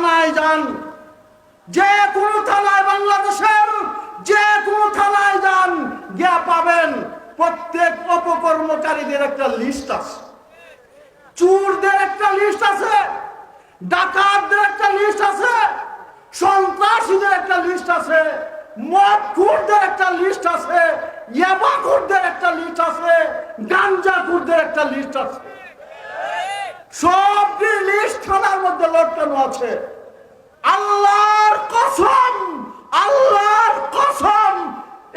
থানায় যান। যে কোনো থানায় বাংলাদেশের যে কোনো থানায় যান, গিয়া পাবেন। প্রত্যেক অপকর্মকারীদের একটা লিস্ট আছে। চুরদের একটা লিস্ট আছে। ডাকাতদের একটা লিস্ট আছে। সন্ত্রাসীদের একটা লিস্ট আছে। মদ খুরদের একটা লিস্ট আছে। ইয়াবা খুরদের একটা লিস্ট আছে। গাঞ্জা খুরদের একটা লিস্ট আছে। সবটি লিস্ট থানার মধ্যে লটকানো আছে। আল্লাহর কসম আল্লাহর কসম,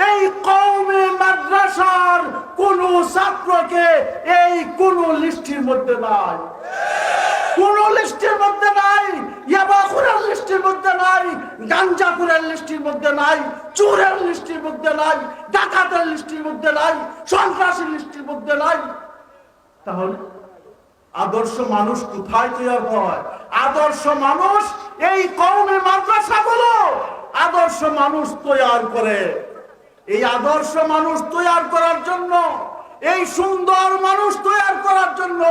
এই কৌমে মাদ্রাসার কোন ছাত্রকে এই কোন লিস্টের মধ্যে নাই। কোন লিস্টের মধ্যে নাই, ইয়াবাখুরের লিস্টের মধ্যে নাই, গাঞ্জাখুরের লিস্টের মধ্যে নাই, চোরের লিস্টের মধ্যে নাই, ডাকাতের লিস্টের মধ্যে নাই, সন্ত্রাসীর লিস্টের মধ্যে নাই। তাহলে আদর্শ মানুষ কোথায় তৈরি হয়? আদর্শ মানুষ এই কৌমে মাদ্রাসাগুলো আদর্শ মানুষ তৈরি করে। এই আদর্শ মানুষ তৈরি করার জন্য, এই সুন্দর মানুষ তৈরি করার জন্য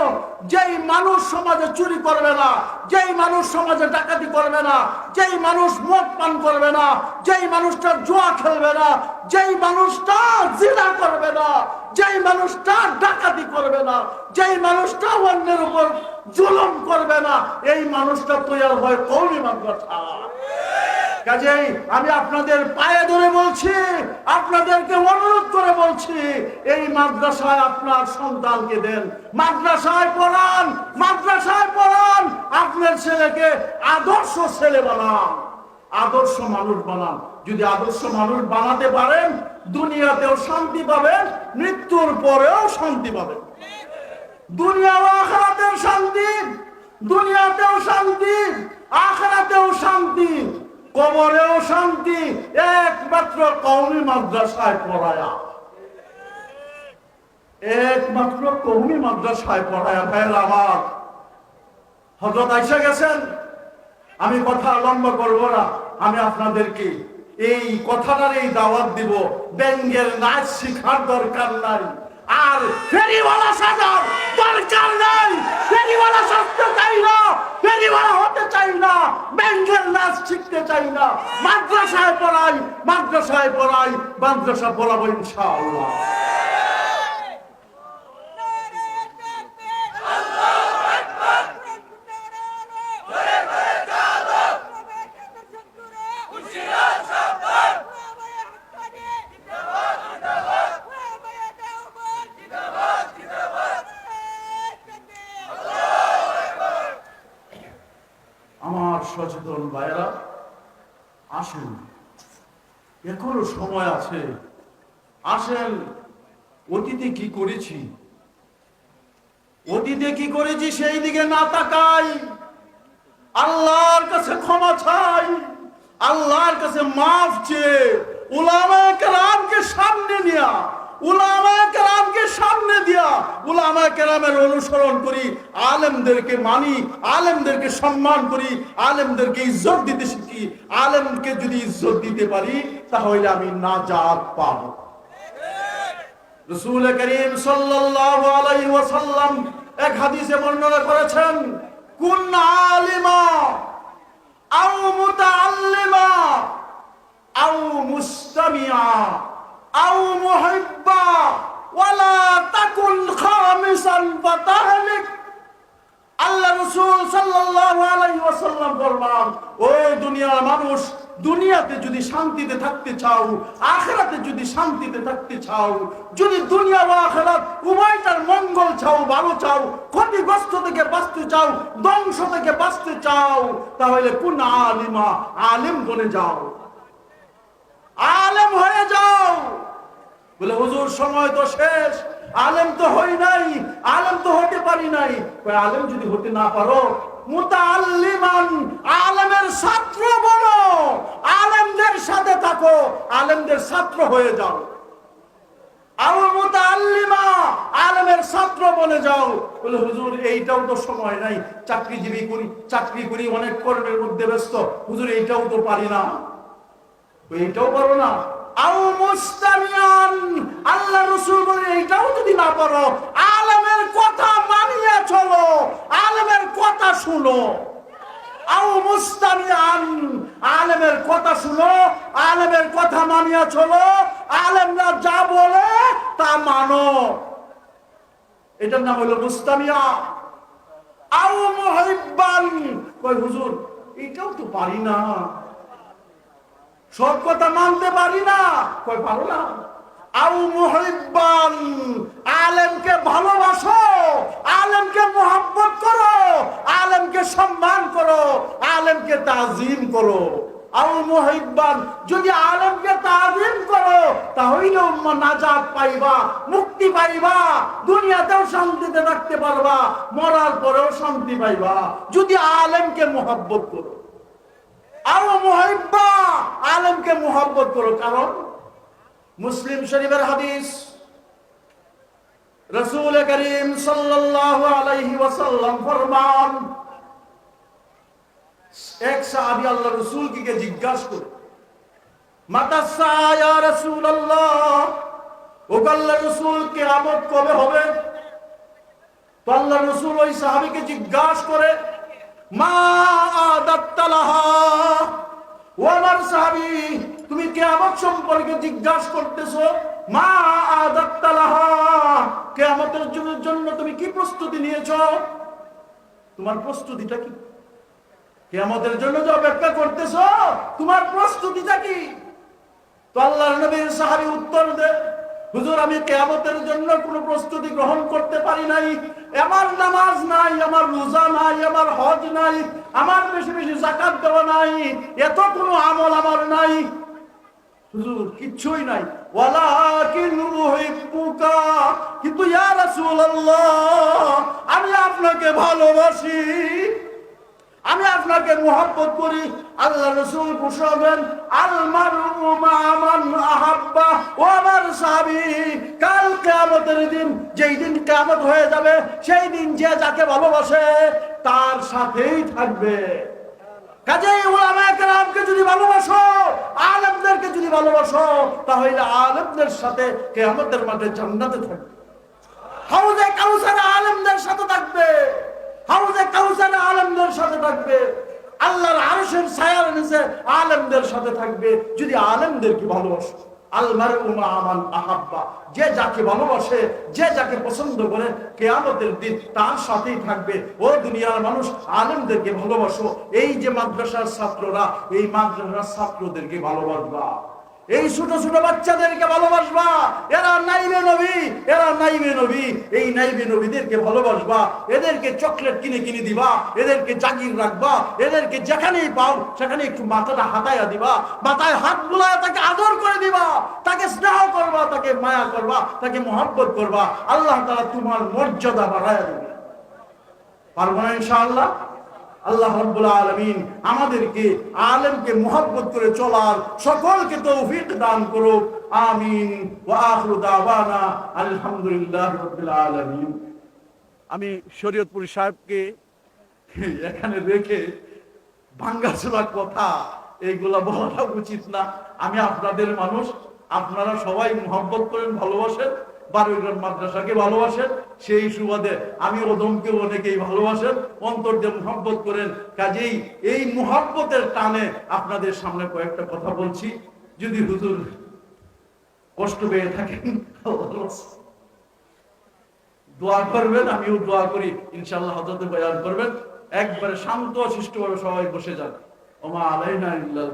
যেই মানুষ সমাজে চুরি করবে না, যেই মানুষ সমাজে ডাকাতি করবে না, যেই মানুষ মদ পান করবে না, যেই মানুষটা জুয়া খেলবে না, যেই মানুষটা জিনা করবে না, যেই মানুষটা ডাকাতি করবে না, যেই মানুষটা অন্যের উপর জুলুম করবে না, এই মানুষটা তৈরি হয় কৌমি মাদ্রাসা কাজেই আমি আপনাদের পায়ে ধরে বলছি, আপনাদেরকে অনুরোধ করে বলছি, এই মাদ্রাসায় আপনার সন্তানকে দেন। মাদ্রাসায় পড়ান মাদ্রাসায় পড়ান, আপনার ছেলেকে আদর্শ ছেলে বানান। আদর্শ মানুষ বানান। যদি আদর্শ মানুষ বানাতে পারেন, দুনিয়াতেও শান্তি পাবেন, মৃত্যুর পরেও শান্তি পাবেন। দুনিয়া ও আখরাতেও শান্তি, দুনিয়াতেও শান্তি, আখরাতেও শান্তি, কবরেও শান্তি, একমাত্র কৌমি মাদ্রাসায় পড়ায়া। একমাত্র কৌমি মাদ্রাসায় পড়ায়া, ভাইয়ের আমার। হজরত আইসা গেছেন। আমি কথা লম্বা করব না, আমি আপনাদেরকে এই কথাটার এই দাওয়াত দিব। ব্যঙ্গের নাচ শিখার দরকার নাই। আর ফেরিওয়ালা সাজার দরকার নাই। ফেরিওয়ালা সাজতে চাই না, ফেরিওয়ালা হতে চাই না, ব্যাংকের নাচ শিখতে চাই না। মাদ্রাসায় পড়াই মাদ্রাসায় পড়াই, মাদ্রাসা পড়াবো ইনশাআল্লাহ। আসেন। এখনও সময় আছে। আসেন, অতীতে কি করেছি? অতীতে কি করেছি সেই দিকে না তাকাই। আল্লাহর কাছে ক্ষমা চাই। আল্লাহর কাছে মাফ চেয়ে উলামায়ে কেরামকে সামনে নিয়া। উলামায়ে কেরামকে সামনে দিয়া। উলামায়ে কেরামের অনুসরণ করি, আলেমদেরকে মানি, আলেমদেরকে সম্মান করি, আলেমদেরকে ইজ্জত দিতে শিখি, আলেমকে যদি ইজ্জত দিতে পারি, তাহলে আমি নাজাত পাবো। রসুল করিম সাল্লাল্লাহু ওয়াসাল্লাম এক হাদিসে বর্ণনা করেছেন কুন আলিমা আও মুতাআল্লিমা আও মুস্তামিআ আও মুহিব্বা আল্লাহ রসুল সাল্লাল্লাহু আলাইহি ওয়াসাল্লাম ফরমান ও দুনিয়ার মানুষ, দুনিয়াতে যদি শান্তিতে থাকতে চাও, আখেরাতে যদি শান্তিতে থাকতে চাও, যদি দুনিয়া ও আখেরাত উভয়টার মঙ্গল চাও, ভালো চাও, ক্ষতিগ্রস্ত থেকে বাঁচতে চাও, ধ্বংস থেকে বাঁচতে চাও, তাহলে কোন আলিমা, আলেম বনে যাও। আলেম হয়ে যাও। বলে, হুজুর, সময় তো শেষ। আলেম তো হই নাই, আলেম তো হতে পারি নাই। আলেম যদি হতে না পারো আলেমের ছাত্র বলো। আলেমদের সাথে থাকো, আলেমদের ছাত্র হয়ে যাও। এইটাও তো সময় নাই। চাকরিজীবী করি, চাকরি করি অনেক কর্মের মধ্যে ব্যস্ত। হুজুর, এইটাও তো পারি না। এইটাও পারো না। আল্লাহ রাসূল বলে, এইটাও যদি না পারো আলেমের কথা মানিয়ে চলো, আলেমের কথা শুনো। আলেমের কথা শুনো, আলেমের কথা মানিয়া চলো, আলেমরা যা বলে তা মানো। এটার নাম হলো মুস্তামিয়া। হুজুর, এটাও তো পারি না। সব কথা মানতে পারি না, কই পারো না? আলেমকে ভালোবাসো, আলেমকে করো, আলেমকে সম্মান করো, আলেমকে তাজিম করো। তাহলে পাইবা, মুক্তি পাইবা, দুনিয়াতেও শান্তিতে থাকতে পারবা, মরার পরেও শান্তি পাইবা, যদি আলেমকে মোহাব্বত করো। আও মুহিব্বা, আলেমকে মোহাব্বত করো, কারণ মুসলিম শরীফের হাদিস। রসুল করিম সাল্লাল্লাহু আলাইহি ওয়াসাল্লাম ফরমান, এক সাহাবী আল্লাহ রসুল কে জিজ্ঞাসা করে, মাতা সায়া রাসূলুল্লাহ? ও আল্লাহ রসুল, কিয়ামত কবে হবে? তো আল্লাহ রসুল ওই সাহাবীকে জিজ্ঞাসা করে, মা আদাত্তালাহা তুমি কিয়ামত সম্পর্কে জিজ্ঞাসা করতেছো, মা আদাত্তালাহা কিয়ামতের জন্য- তুমি কি প্রস্তুতি নিয়েছো? তোমার প্রস্তুতিটা কি? কিয়ামতের জন্য যে অপেক্ষা করতেছো, তোমার প্রস্তুতিটা কি? তো আল্লাহর নবীর সাহাবী উত্তর দে, হুজুর, আমি কেয়ামতের জন্য কোনো প্রস্তুতি গ্রহণ করতে পারি নাই। আমার নামাজ নাই, আমার রোজা নাই, আমার হজ নাই, আমার বেশি বেশি জাকাত দেওয়া নাই, এত কোনো আমল আমার নাই। হুজুর, কিচ্ছুই নাই। ওয়ালাকিন উহিব্বুকা। কিন্তু ইয়া রাসূলুল্লাহ, আমি আপনাকে ভালোবাসি। আমি আপনাকে মোহাব্বত করি। আল্লাহ রসুল ঘোষণাবেন আল মারু মা মান আহাব্বা। ও আমার সাহাবী, কাল কিয়ামতের দিন, যেই দিন কিয়ামত হয়ে যাবে, সেই দিন যে যাকে ভালোবাসে, তার সাথেই থাকবে। কাজেই ওলামায়ে যদি ভালোবাসো, আলেমদেরকে যদি ভালোবাসো, তাহলে আলেমদের সাথে কিয়ামতের মাঠে জান্নাতে থাকবে। হাউজে কাউসারে আলেমদের সাথে থাকবে। হাউজে কাউসারে আলেমদের সাথে থাকবে। আল্লাহর আরশের ছায়ার নিচে আলেমদের সাথে থাকবে। যদি আলেমদেরকে ভালোবাসো। আলমার উমা আমান আহাব্বা। যে যাকে ভালোবাসে, যে যাকে পছন্দ করে, কেয়ামতের দিন তার সাথেই থাকবে। ও দুনিয়ার মানুষ আলেমদেরকে ভালোবাসো। এই যে মাদ্রাসার ছাত্ররা, এই মাদ্রাসার ছাত্রদেরকে ভালোবাসবা। এই ছোট ছোট বাচ্চাদেরকে ভালোবাসবা। এরা নাইবে নবী, এরা নাইবে নবী। এই নাইবে নবীদেরকে ভালোবাসবা। এদেরকে চকলেট কিনে কিনে দিবা, এদেরকে জাগির রাখবা, এদেরকে যেখানেই পাও, সেখানে একটু মাথাটা হাতায়া দিবা, মাথায় হাত বুলায় তাকে আদর করে দিবা, তাকে স্নেহ করবা, তাকে মায়া করবা, তাকে মহব্বত করবা। আল্লাহ তাআলা তোমার মর্যাদা বাড়ায় দেবে। পারব না ইনশাআল্লাহ? আল্লাহ রাব্বুল আলামিন আমাদেরকে, আলেমকে মোহাব্বত করে চলার সকলকে তৌফিক দান করুক। আমিন। আলহামদুলিল্লাহি আলামিন। আমি শরীয়তপুর সাহেবকে এখানে রেখে ভাঙ্গাচোরা কথা, এইগুলা বলাটা উচিত না। আমি আপনাদের মানুষ, আপনারা সবাই মোহাব্বত করেন, ভালোবাসেন। বারুইগ্রাম মাদ্রাসাকে ভালোবাসেন? সেই সুবাদে আমি অনেকেই ভালোবাসেন। অন্তর করেন। কাজেই এই টানে আপনাদের সামনে কয়েকটা কথা বলছি। যদি হুজুর কষ্ট পেয়ে থাকেন দোয়া করবেন, আমিও দোয়া করি। ইনশাআল্লাহ হজরতে বয়ান করবেন। একবারে শান্ত শিষ্টভাবে সবাই বসে যান। ওমা আলাইনা ইল্লাল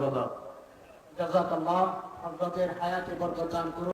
জাজাকাল্লাহ আপনাদের হায়াতে বরকত দান করুন।